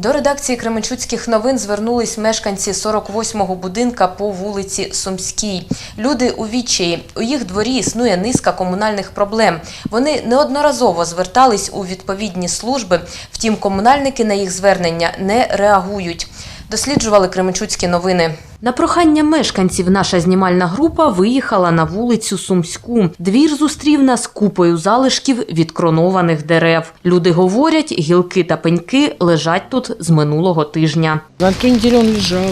До редакції Кременчуцьких новин звернулись мешканці 48-го будинка по вулиці Сумській. Люди у відчаї. У їх дворі існує низка комунальних проблем. Вони неодноразово звертались у відповідні служби, втім комунальники на їх звернення не реагують. Досліджували Кременчуцькі новини. На прохання мешканців наша знімальна група виїхала на вулицю Сумську. Двір зустрів нас купою залишків від кронованих дерев. Люди говорять, гілки та пеньки лежать тут з минулого тижня. На три недели он лежал.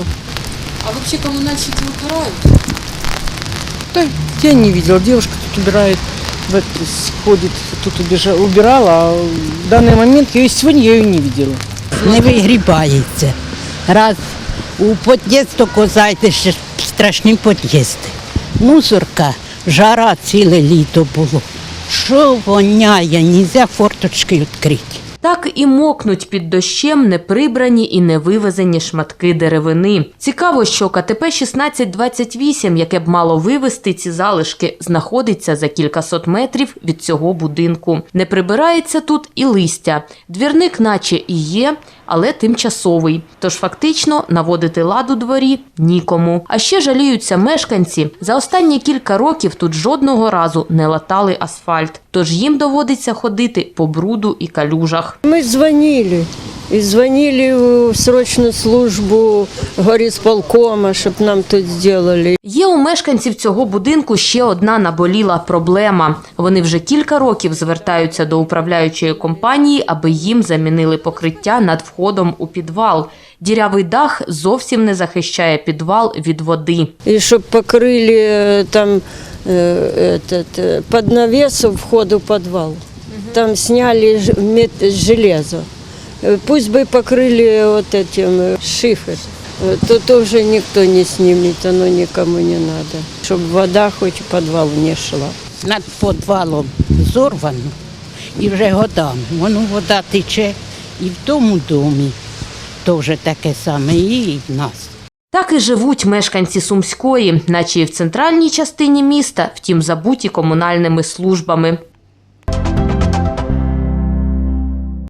А вообще коммунальщики убирают? Да, я не видела. Девушка тут убирает, в это- ходит, тут убежа- убирала. А в данный момент, я, сегодня я ее не видела. не вигрібається. Раз у під'їзд козайте ще страшні під'їзди. Мусорка, жара ціле літо було. Що воняє, нельзя форточки відкрити. Так і мокнуть під дощем неприбрані і невивезені шматки деревини. Цікаво, що КТП 1628, яке б мало вивезти ці залишки, знаходиться за кількасот метрів від цього будинку. Не прибирається тут і листя. Двірник, наче і є, але тимчасовий. Тож фактично наводити лад у дворі нікому. А ще жаліються мешканці. За останні кілька років тут жодного разу не латали асфальт Тож їм доводиться ходити по бруду і калюжах. Мы звонили. И звонили в срочную службу горисполкома, чтобы нам тут сделали. Є у мешканців цього будинку ще одна наболіла проблема. Вони вже кілька років звертаються до управляючої компанії, аби їм замінили покриття над входом у підвал. Дірявий дах зовсім не захищає підвал від води. И чтобы покрыли э, там э, этот, э, под навесом входу в подвал. Там сняли ж- мет- железо. Э, Пусть бы покрыли вот этим э, шифер. Э, То тоже никто не снимет, оно никому не надо. Чтобы вода хоть в подвал не шла. Над підвалом зорвано і вже годами. Воно вода тече і в тому домі теж таке саме, і в нас. Так і живуть мешканці Сумської, наче і в центральній частині міста, втім забуті комунальними службами.